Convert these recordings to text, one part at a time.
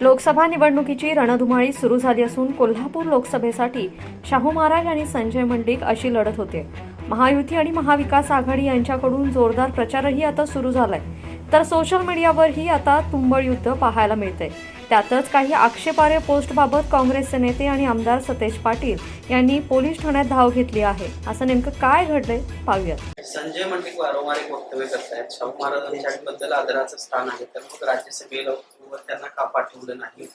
लोकसभा निवडणुकीची रणधुमाळी सुरू झाली असून कोल्हापूर लोकसभेसाठी शाहू महाराज आणि संजय मंडिक अशी लढत होते. महायुती आणि महाविकास आघाडी यांच्याकडून जोरदार प्रचारही आता सुरू झालाय. तर सोशल मीडियावरही आता तुंबळ युद्ध पाहायला मिळते त्यातच काही आक्षेपार्ह पोस्टबाबत काँग्रेसचे नेते आणि आमदार सतेज पाटील यांनी पोलीस ठाण्यात धाव घेतली आहे. असं नेमकं काय घडलंय पाहूयात. संजय मंडिक वारंवार एक वक्तव्य करतायत. शाहू महाराजांच्या आदराचं स्थान आहे. तर मग राज्यसभेला वर त्यांना का पाठवलं नाही?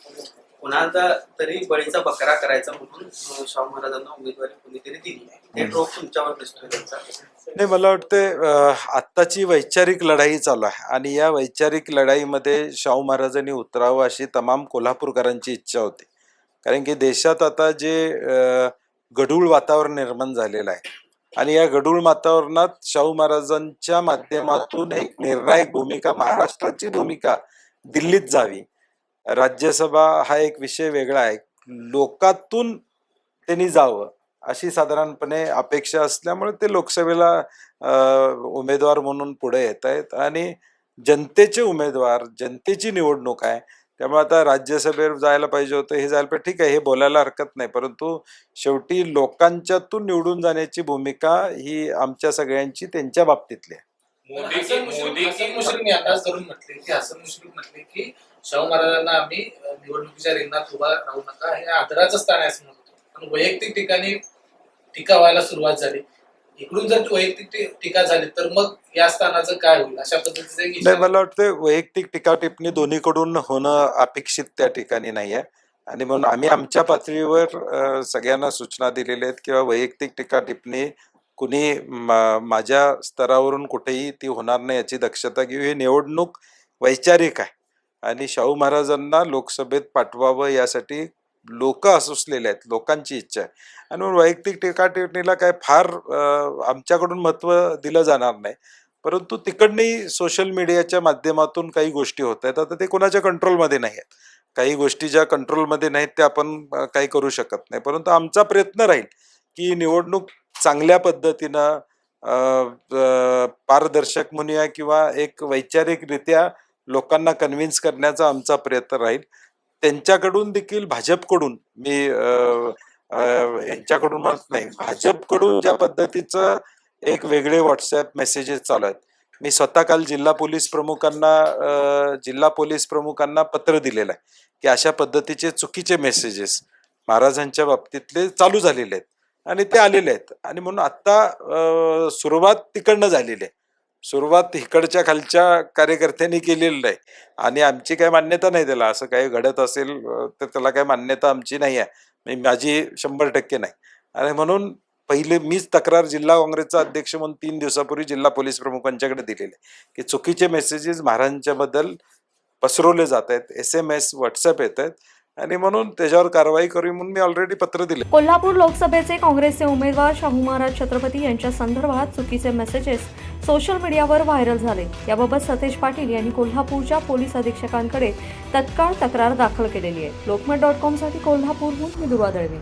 कुणाचा तरी बळीचा बकरा करायचा म्हणून शाहू महाराजांना उमेदवारी कोणीतरी दिली हे ट्रोप तुमच्यावर दिसतोय त्यांचा. नाही मला वाटते आत्ताची वैचारिक लढाई चालू आहे. आणि या वैचारिक लढाईमध्ये शाहू महाराजांनी उतरावं अशी तमाम कोल्हापूरकरांची इच्छा होती. कारण की देशात आता जे गढूळ वातावरण निर्माण झालेलं आहे. आणि या गढूळ वातावरणात शाहू महाराजांच्या माध्यमातून एक निर्णायक भूमिका महाराष्ट्राची भूमिका दिल्लीत जावी. राज्यसभा हा एक विषय वेगळा आहे. लोकातून त्यांनी जावं अशी साधारणपणे अपेक्षा असल्यामुळे ते लोकसभेला उमेदवार म्हणून पुढे येत आहेत आणि जनतेचे उमेदवार जनतेची निवडणूक आहे. त्यामुळे आता राज्यसभेवर जायला पाहिजे होतं हे जायला पाहिजे. ठीक आहे हे बोलायला हरकत नाही परंतु शेवटी लोकांच्यातून निवडून जाण्याची भूमिका ही आमच्या सगळ्यांची त्यांच्या बाबतीतली आहे. मोदी की हसन मुश्रीफ मोदी हसन की मुश्रीफने अंदाज धरून म्हटले की हसन मुश्रीफ म्हटले की शाहू महाराजांना आम्ही अ, निवडणुकीच्या रिंगणात उभा राहू नका. हे आदराचं स्थान आहे असं म्हणत होतो. पण वैयक्तिक ठिकाणी टीका व्हायला सुरुवात झाली. इकडून जर वैयक्तिक टी- टीका झाली तर मग या स्थानाचं काय होईल? अशा पद्धतीचं एक नाही इशारा- मला वाटतं वैयक्तिक टीका टिप्पणी दोन्हीकडून होणं अपेक्षित त्या ठिकाणी नाही आहे आणि म्हणून आम्ही आमच्या पातळीवर अ, सगळ्यांना सूचना दिलेल्या आहेत किंवा वैयक्तिक टीका टिप्पणी कुणी मा- माझ्या स्तरावरून कुठेही ती होणार नाही याची दक्षता घेऊ ही निवडणूक वैचारिक आहे. आणि शाहू महाराजांना लोकसभेत पाठवावं यासाठी लोक असुसलेले आहेत लोकांची इच्छा आहे. आणि म्हणून वैयक्तिक टीका टिप्पणीला काय फार आमच्याकडून महत्त्व दिलं जाणार नाही. परंतु तिकडनंही सोशल मीडियाच्या माध्यमातून काही गोष्टी होत आहेत. आता ते कोणाच्या कंट्रोलमध्ये नाही आहेत. काही गोष्टी ज्या कंट्रोलमध्ये नाहीत त्या आपण काही करू शकत नाही. परंतु आमचा प्रयत्न राहील की निवडणूक चांगल्या पद्धतीनं पारदर्शक म्हणूया किंवा एक वैचारिकरित्या लोकांना कन्व्हिन्स करण्याचा आमचा प्रयत्न राहील. त्यांच्याकडून देखील भाजपकडून मी अ, यांच्याकडून म्हणत नाही भाजपकडून ज्या पद्धतीचं एक वेगळे व्हॉट्सअप मेसेजेस चालू आहेत. मी स्वतः काल जिल्हा पोलीस प्रमुखांना जिल्हा पोलीस प्रमुखांना पत्र दिलेलं आहे की अशा पद्धतीचे चुकीचे मेसेजेस महाराजांच्या बाबतीतले चालू झालेले आहेत. आणि ते आलेले आहेत. आणि म्हणून आत्ता सुरुवात तिकडनं झालेली आहे. सुरुवात इकडच्या खालच्या कार्यकर्त्यांनी केलेली आहे आणि आमची काही मान्यता नाही त्याला. असं काही घडत असेल तर त्याला काही मान्यता आमची नाही आहे. म्हणजे माझी शंभर टक्के नाही. आणि म्हणून पहिले मीच तक्रार जिल्हा काँग्रेसचा अध्यक्ष म्हणून तीन दिवसापूर्वी जिल्हा पोलीस प्रमुखांच्याकडे दिलेले की चुकीचे मेसेजेस महाराजांच्याबद्दल पसरवले जात आहेत. एस एम एस व्हॉट्सअप येत आहेत. आणि म्हणून त्याच्यावर कारवाई करू म्हणून मी ऑलरेडी पत्र दिले. कोल्हापूर लोकसभेचे काँग्रेसचे उमेदवार शाहू महाराज छत्रपती यांच्या संदर्भात चुकीचे मेसेजेस सोशल मीडियावर व्हायरल झाले. याबाबत सतेज पाटील यांनी कोल्हापूरच्या पोलीस अधीक्षकांकडे तत्काळ तक्रार दाखल केलेली आहे. लोकमत डॉट कॉमसाठी कोल्हापूरहून मी दुर्वा दळवी.